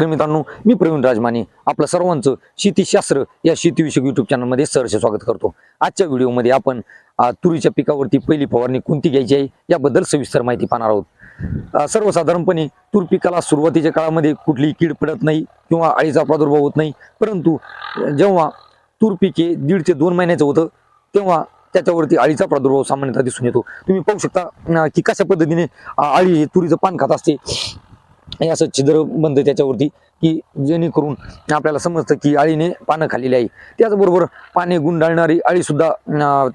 मित्रांनो मी प्रवीण राजमाने आपलं सर्वांचं शेतीशास्त्र या शेतीविषयक युट्यूब चॅनलमध्ये सहर्ष स्वागत करतो. आजच्या व्हिडिओमध्ये आपण तुरीच्या पिकावरती पहिली फवारणी कोणती घ्यायची आहे याबद्दल सविस्तर माहिती पाहणार आहोत. सर्वसाधारणपणे तूर पिकाला सुरुवातीच्या काळामध्ये कुठलीही कीड पडत नाही किंवा अळीचा प्रादुर्भाव होत नाही परंतु जेव्हा तूर पिके दीड ते दोन महिन्याचं होतं तेव्हा त्याच्यावरती अळीचा प्रादुर्भाव सामान्यतः दिसून येतो. तुम्ही पाहू शकता की कशा पद्धतीने अळी हे तुरीचं पान खात असते. हे असं छिद्र बंद त्याच्यावरती की जेणेकरून आपल्याला समजतं की अळीने पानं खाल्लेली आहे. त्याचबरोबर पाने गुंडाळणारी अळी सुद्धा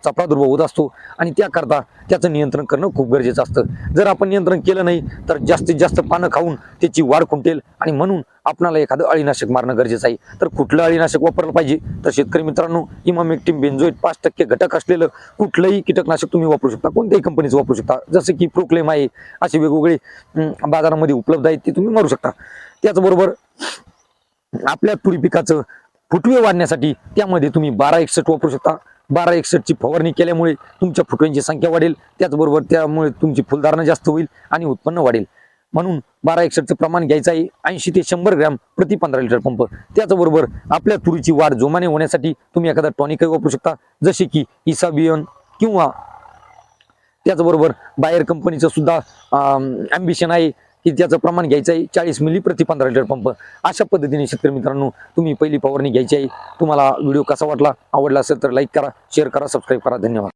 चा प्रादुर्भाव होत असतो आणि त्याकरता त्याचं नियंत्रण करणं खूप गरजेचं असतं. जर आपण नियंत्रण केलं नाही तर जास्तीत जास्त पानं खाऊन त्याची वाढ खुंटेल आणि म्हणून आपणाला एखादं अळीनाशक मारणं गरजेचं आहे. तर कुठलं अळीनाशक वापरलं पाहिजे? तर शेतकरी मित्रांनो इमामेक्टिम बेन्झोईट पाच टक्के घटक असलेलं कुठलंही कीटकनाशक तुम्ही वापरू शकता. कोणत्याही कंपनीचं वापरू शकता. जसं की प्रोक्लेम आहे असे वेगवेगळे बाजारामध्ये उपलब्ध आहेत ते तुम्ही मारू शकता. त्याचबरोबर आपल्या तुरी पिकाचं फुटवे वाढण्यासाठी त्यामध्ये तुम्ही बारा एकसष्ट वापरू शकता. बारा एकसष्टची फवारणी केल्यामुळे तुमच्या फुटव्यांची संख्या वाढेल. त्याचबरोबर त्यामुळे तुमची फुलधारणा जास्त होईल आणि उत्पन्न वाढेल. म्हणून बारा एकसष्टचं प्रमाण घ्यायचं आहे. ऐंशी ते शंभर ग्रॅम प्रति पंधरा लिटर पंप. त्याचबरोबर आपल्या तुरीची वाढ जोमाने होण्यासाठी तुम्ही एखादा टॉनिकही वापरू शकता. जसे की इसाबियन किंवा त्याचबरोबर बायर कंपनीचं सुद्धा ॲम्बिशन आहे. की त्याचं प्रमाण घ्यायचं आहे चाळीस मिली प्रति पंधरा लिटर पंप. अशा पद्धतीने शेतकरी मित्रांनो तुम्ही पहिली फवारणी घ्यायची आहे. तुम्हाला व्हिडिओ कसा वाटला आवडला असेल तर लाईक करा शेअर करा सबस्क्राईब करा. धन्यवाद.